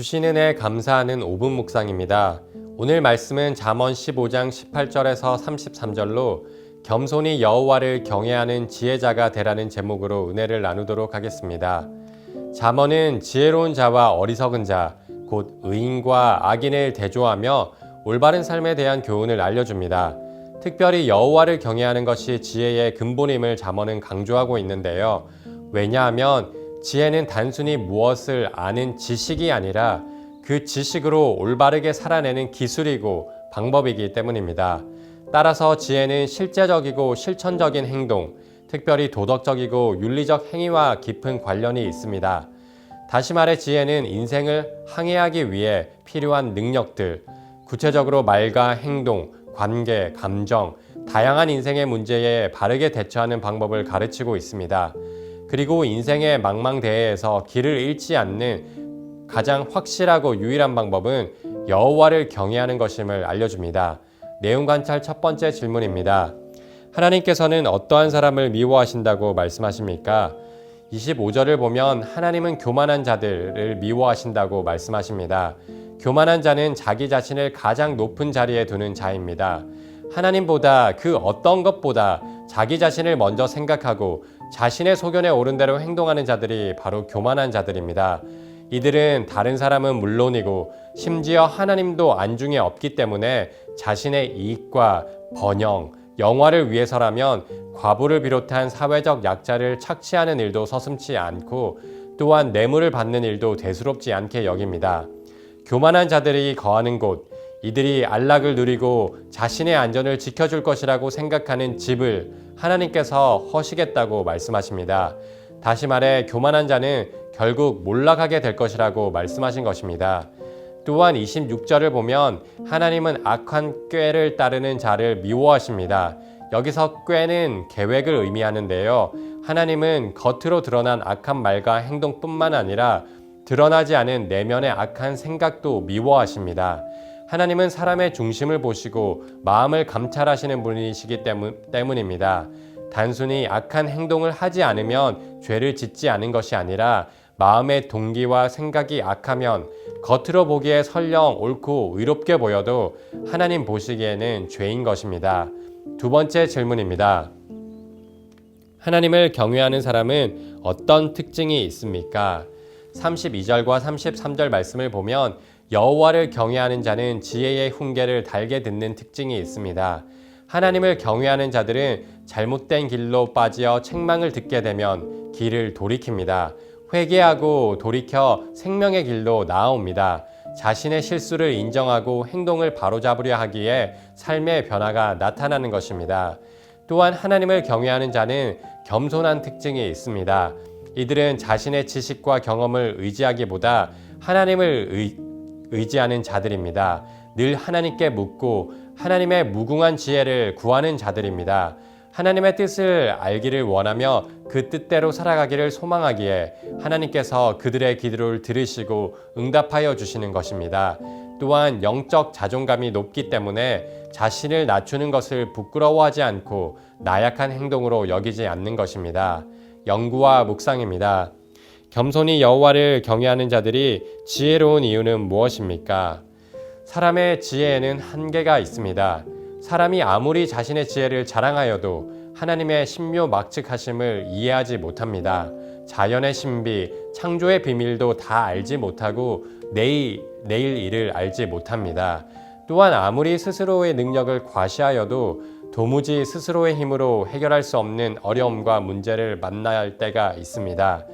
주신 은혜 감사하는 5분 묵상입니다. 오늘 말씀은 잠언 15장 18절에서 33절로 겸손히 여호와를 경외하는 지혜자가 되라는 제목으로 은혜를 나누도록 하겠습니다. 잠언은 지혜로운 자와 어리석은 자, 곧 의인과 악인을 대조하며 올바른 삶에 대한 교훈을 알려줍니다. 특별히 여호와를 경외하는 것이 지혜의 근본임을 잠언은 강조하고 있는데요. 왜냐하면 지혜는 단순히 무엇을 아는 지식이 아니라 그 지식으로 올바르게 살아내는 기술이고 방법이기 때문입니다. 따라서 지혜는 실제적이고 실천적인 행동, 특별히 도덕적이고 윤리적 행위와 깊은 관련이 있습니다. 다시 말해 지혜는 인생을 항해하기 위해 필요한 능력들, 구체적으로 말과 행동, 관계, 감정, 다양한 인생의 문제에 바르게 대처하는 방법을 가르치고 있습니다. 그리고 인생의 망망대해에서 길을 잃지 않는 가장 확실하고 유일한 방법은 여호와를 경외하는 것임을 알려줍니다. 내용 관찰 첫 번째 질문입니다. 하나님께서는 어떠한 사람을 미워하신다고 말씀하십니까? 25절을 보면 하나님은 교만한 자들을 미워하신다고 말씀하십니다. 교만한 자는 자기 자신을 가장 높은 자리에 두는 자입니다. 하나님보다 그 어떤 것보다 자기 자신을 먼저 생각하고 자신의 소견에 오른 대로 행동하는 자들이 바로 교만한 자들입니다. 이들은 다른 사람은 물론이고 심지어 하나님도 안중에 없기 때문에 자신의 이익과 번영, 영화를 위해서라면 과부를 비롯한 사회적 약자를 착취하는 일도 서슴지 않고 또한 뇌물을 받는 일도 대수롭지 않게 여깁니다. 교만한 자들이 거하는 곳, 이들이 안락을 누리고 자신의 안전을 지켜줄 것이라고 생각하는 집을 하나님께서 허시겠다고 말씀하십니다. 다시 말해 교만한 자는 결국 몰락하게 될 것이라고 말씀하신 것입니다. 또한 26절을 보면 하나님은 악한 꾀를 따르는 자를 미워하십니다. 여기서 꾀는 계획을 의미하는데요. 하나님은 겉으로 드러난 악한 말과 행동뿐만 아니라 드러나지 않은 내면의 악한 생각도 미워하십니다. 하나님은 사람의 중심을 보시고 마음을 감찰하시는 분이시기 때문, 때문 입니다. 단순히 악한 행동을 하지 않으면 죄를 짓지 않은 것이 아니라 마음의 동기와 생각이 악하면 겉으로 보기에 설령 옳고 의롭게 보여도 하나님 보시기에는 죄인 것입니다. 두 번째 질문입니다. 하나님을 경외하는 사람은 어떤 특징이 있습니까? 32절과 33절 말씀을 보면 여호와를 경외하는 자는 지혜의 훈계를 달게 듣는 특징이 있습니다. 하나님을 경외하는 자들은 잘못된 길로 빠져 책망을 듣게 되면 길을 돌이킵니다. 회개하고 돌이켜 생명의 길로 나아옵니다. 자신의 실수를 인정하고 행동을 바로잡으려 하기에 삶의 변화가 나타나는 것입니다. 또한 하나님을 경외하는 자는 겸손한 특징이 있습니다. 이들은 자신의 지식과 경험을 의지하기보다 하나님을 의, 의지하는 자들입니다. 늘 하나님께 묻고 하나님의 무궁한 지혜를 구하는 자들입니다. 하나님의 뜻을 알기를 원하며 그 뜻대로 살아가기를 소망하기에 하나님께서 그들의 기도를 들으시고 응답하여 주시는 것입니다. 또한 영적 자존감이 높기 때문에 자신을 낮추는 것을 부끄러워하지 않고 나약한 행동으로 여기지 않는 것입니다. 연구와 묵상입니다. 겸손히 여호와를 경외하는 자들이 지혜로운 이유는 무엇입니까? 사람의 지혜에는 한계가 있습니다. 사람이 아무리 자신의 지혜를 자랑하여도 하나님의 신묘 막측하심을 이해하지 못합니다. 자연의 신비, 창조의 비밀도 다 알지 못하고 내일, 내일 일을 알지 못합니다. 또한 아무리 스스로의 능력을 과시하여도 도무지 스스로의 힘으로 해결할 수 없는 어려움과 문제를 만나야 할 때가 있습니다.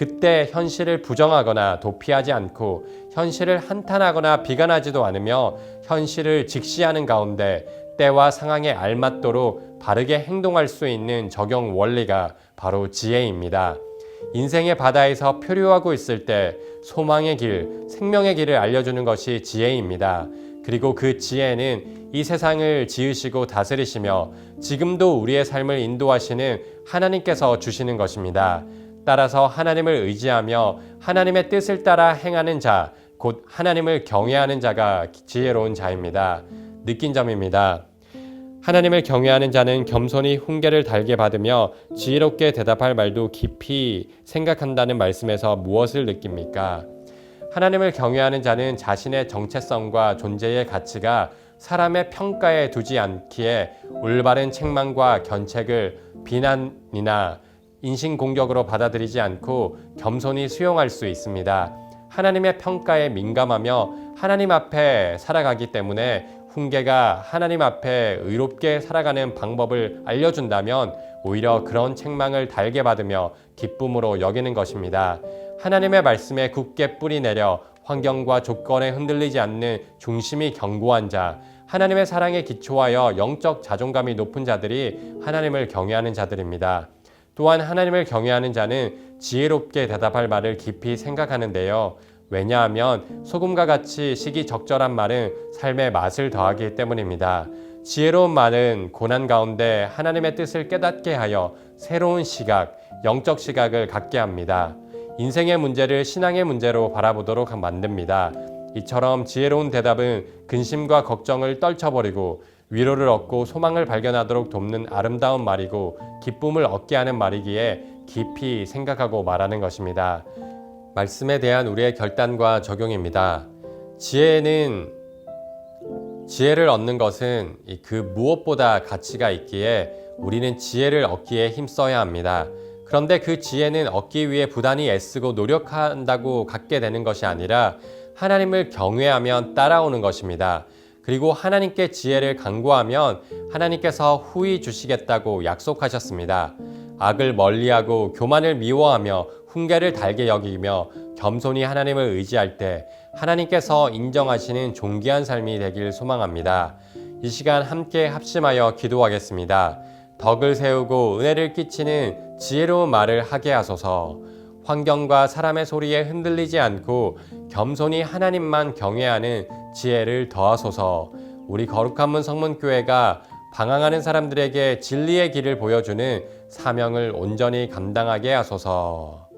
그때 현실을 부정하거나 도피하지 않고 현실을 한탄하거나 비관하지도 않으며 현실을 직시하는 가운데 때와 상황에 알맞도록 바르게 행동할 수 있는 적용 원리가 바로 지혜입니다. 인생의 바다에서 표류하고 있을 때 소망의 길, 생명의 길을 알려주는 것이 지혜입니다. 그리고 그 지혜는 이 세상을 지으시고 다스리시며 지금도 우리의 삶을 인도하시는 하나님께서 주시는 것입니다. 따라서 하나님을 의지하며 하나님의 뜻을 따라 행하는 자, 곧 하나님을 경외하는 자가 지혜로운 자입니다. 느낀 점입니다. 하나님을 경외하는 자는 겸손히 훈계를 달게 받으며 지혜롭게 대답할 말도 깊이 생각한다는 말씀에서 무엇을 느낍니까? 하나님을 경외하는 자는 자신의 정체성과 존재의 가치가 사람의 평가에 두지 않기에 올바른 책망과 견책을 비난이나 인신공격으로 받아들이지 않고 겸손히 수용할 수 있습니다. 하나님의 평가에 민감하며 하나님 앞에 살아가기 때문에 훈계가 하나님 앞에 의롭게 살아가는 방법을 알려준다면 오히려 그런 책망을 달게 받으며 기쁨으로 여기는 것입니다. 하나님의 말씀에 굳게 뿌리 내려 환경과 조건에 흔들리지 않는 중심이 견고한 자, 하나님의 사랑에 기초하여 영적 자존감이 높은 자들이 하나님을 경외하는 자들입니다. 또한 하나님을 경외하는 자는 지혜롭게 대답할 말을 깊이 생각하는데요. 왜냐하면 소금과 같이 시기 적절한 말은 삶의 맛을 더하기 때문입니다. 지혜로운 말은 고난 가운데 하나님의 뜻을 깨닫게 하여 새로운 시각, 영적 시각을 갖게 합니다. 인생의 문제를 신앙의 문제로 바라보도록 만듭니다. 이처럼 지혜로운 대답은 근심과 걱정을 떨쳐버리고 위로를 얻고 소망을 발견하도록 돕는 아름다운 말이고 기쁨을 얻게 하는 말이기에 깊이 생각하고 말하는 것입니다. 말씀에 대한 우리의 결단과 적용입니다. 지혜는 지혜를 얻는 것은 이그 무엇보다 가치가 있기에 우리는 지혜를 얻기에 힘써야 합니다. 그런데 그 지혜는 얻기 위해 부단히 애쓰고 노력한다고 갖게 되는 것이 아니라 하나님을 경외하면 따라오는 것입니다. 그리고 하나님께 지혜를 간구하면 하나님께서 후히 주시겠다고 약속하셨습니다. 악을 멀리하고 교만을 미워하며 훈계를 달게 여기며 겸손히 하나님을 의지할 때 하나님께서 인정하시는 존귀한 삶이 되길 소망합니다. 이 시간 함께 합심하여 기도하겠습니다. 덕을 세우고 은혜를 끼치는 지혜로운 말을 하게 하소서. 환경과 사람의 소리에 흔들리지 않고 겸손히 하나님만 경외하는 지혜를 더하소서. 우리 거룩한 문 성문교회가 방황하는 사람들에게 진리의 길을 보여주는 사명을 온전히 감당하게 하소서.